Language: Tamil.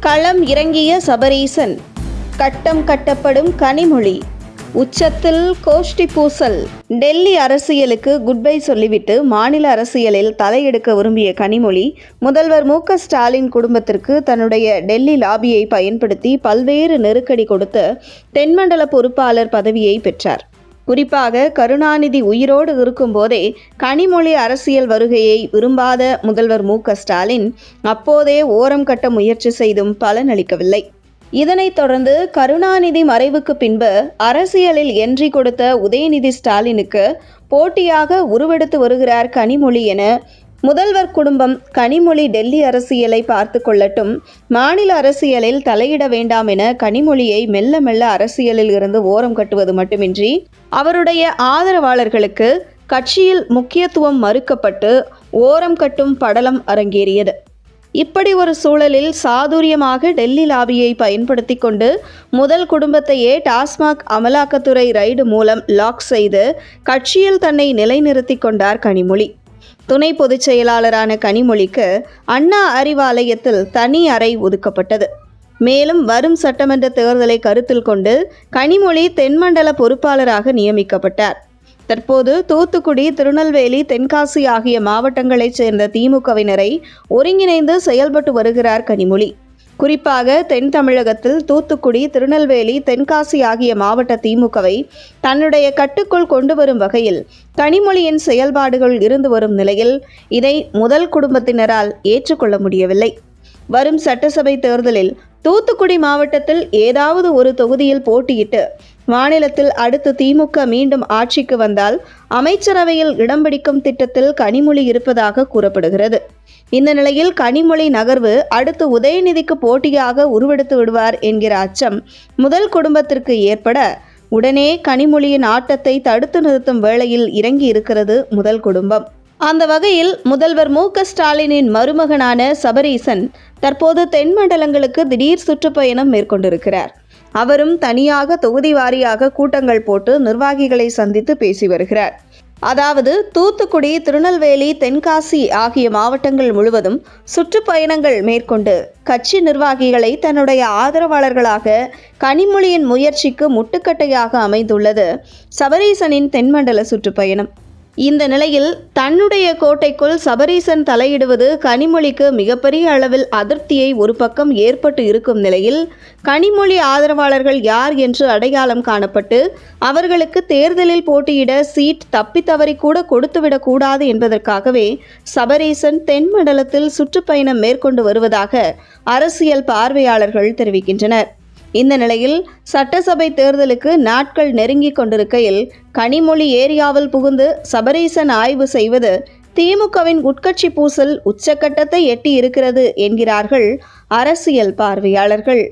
களம் இறங்கிய சபரீசன். கட்டம் கட்டப்படும் கனிமொழி. உச்சத்தில் கோஷ்டி பூசல். டெல்லி அரசியலுக்கு குட்பை சொல்லிவிட்டு மாநில அரசியலில் தலையெடுக்க விரும்பிய கனிமொழி முதல்வர் மு ஸ்டாலின் குடும்பத்திற்கு தன்னுடைய டெல்லி லாபியை பயன்படுத்தி பல்வேறு நெருக்கடி கொடுத்த தென்மண்டல பொறுப்பாளர் பதவியை பெற்றார். குறிப்பாக கருணாநிதி உயிரோடு இருக்கும்போதே கனிமொழி அரசியல் வருகையை விரும்பாத முதல்வர் மு க ஸ்டாலின் அப்போதே ஓரம் கட்ட முயற்சி செய்தும் பலனளிக்கவில்லை. இதனைத் தொடர்ந்து கருணாநிதி மறைவுக்கு பின்பு அரசியலில் என்றி கொடுத்த உதயநிதி ஸ்டாலினுக்கு போட்டியாக உருவெடுத்து வருகிறார் கனிமொழி என முதல்வர் குடும்பம் கனிமொழி டெல்லி அரசியலை பார்த்து கொள்ளட்டும். மாநில அரசியலில் தலையிட வேண்டாம் என கனிமொழியை மெல்ல மெல்ல அரசியலில் இருந்து ஓரம் கட்டுவது மட்டுமின்றி அவருடைய ஆதரவாளர்களுக்கு கட்சியில் முக்கியத்துவம் மறுக்கப்பட்டு ஓரம் கட்டும் படலம் அரங்கேறியது. இப்படி ஒரு சூழலில் சாதுரியமாக டெல்லி லாபியை பயன்படுத்தி கொண்டு முதல் குடும்பத்தையே டாஸ்மாக் அமலாக்கத்துறை ரைடு மூலம் லாக் செய்து கட்சியில் தன்னை நிலைநிறுத்தி கொண்டார் கனிமொழி. துணை பொதுச் செயலாளரான கனிமொழிக்கு அண்ணா அறிவாலயத்தில் தனி அறை ஒதுக்கப்பட்டது. மேலும் வரும் சட்டமன்ற தேர்தலை கருத்தில் கொண்டு கனிமொழி தென்மண்டல பொறுப்பாளராக நியமிக்கப்பட்டார். தற்போது தூத்துக்குடி திருநெல்வேலி தென்காசி ஆகிய மாவட்டங்களைச் சேர்ந்த திமுகவினரை ஒருங்கிணைந்து செயல்பட்டு வருகிறார் கனிமொழி. குறிப்பாக தென் தமிழகத்தில் தூத்துக்குடி திருநெல்வேலி தென்காசி ஆகிய மாவட்ட திமுகவை தன்னுடைய கட்டுக்குள் கொண்டு வரும் வகையில் கனிமொழியின் செயல்பாடுகள் இருந்து வரும் நிலையில் இதை முதல் குடும்பத்தினரால் ஏற்றுக்கொள்ள முடியவில்லை. வரும் சட்டசபை தேர்தலில் தூத்துக்குடி மாவட்டத்தில் ஏதாவது ஒரு தொகுதியில் போட்டியிட்டு மாநிலத்தில் அடுத்து திமுக மீண்டும் ஆட்சிக்கு வந்தால் அமைச்சரவையில் இடம் பிடிக்கும் திட்டத்தில் கனிமொழி இருப்பதாக கூறப்படுகிறது. இந்த நிலையில் கனிமொழி நகர்வு அடுத்து உதயநிதிக்கு போட்டியாக உருவெடுத்து விடுவார் என்கிற அச்சம் முதல் குடும்பத்திற்கு ஏற்பட உடனே கனிமொழியின் ஆட்டத்தை தடுத்து நிறுத்தும் வேளையில் இறங்கி இருக்கிறது முதல் குடும்பம். அந்த வகையில் முதல்வர் மு ஸ்டாலினின் மருமகனான சபரீசன் தற்போது தென் மண்டலங்களுக்கு திடீர் சுற்றுப்பயணம் மேற்கொண்டிருக்கிறார். அவரும் தனியாக தொகுதி வாரியாக கூட்டங்கள் போட்டு நிர்வாகிகளை சந்தித்து பேசி வருகிறார். அதாவது தூத்துக்குடி திருநெல்வேலி தென்காசி ஆகிய மாவட்டங்கள் முழுவதும் சுற்றுப்பயணங்கள் மேற்கொண்டு கட்சி நிர்வாகிகளை தன்னுடைய ஆதரவாளர்களாக கனிமொழியின் முயற்சிக்கு முட்டுக்கட்டையாக அமைந்துள்ளது சபரீசனின் தென்மண்டல சுற்றுப்பயணம். இந்த நிலையில் தன்னுடைய கோட்டைக்குள் சபரீசன் தலையிடுவது கனிமொழிக்கு மிகப்பெரிய அளவில் அதிருப்தியை ஒரு பக்கம் ஏற்பட்டு இருக்கும் நிலையில் கனிமொழி ஆதரவாளர்கள் யார் என்று அடையாளம் காணப்பட்டு அவர்களுக்கு தேர்தலில் போட்டியிட சீட் தப்பி தவறி கூட கொடுத்துவிடக்கூடாது என்பதற்காகவே சபரீசன் தென் மண்டலத்தில் சுற்றுப்பயணம் மேற்கொண்டு வருவதாக அரசியல் பார்வையாளர்கள் தெரிவிக்கின்றனர். இந்த நிலையில் சட்டசபை தேர்தலுக்கு நாட்கள் நெருங்கிக் கொண்டிருக்கையில் கனிமொழி ஏரியாவில் புகுந்து சபரீசன் ஆய்வு செய்வது திமுகவின் உட்கட்சி பூசல் உச்சக்கட்டத்தை எட்டி இருக்கிறது என்கிறார்கள் அரசியல் பார்வையாளர்கள்.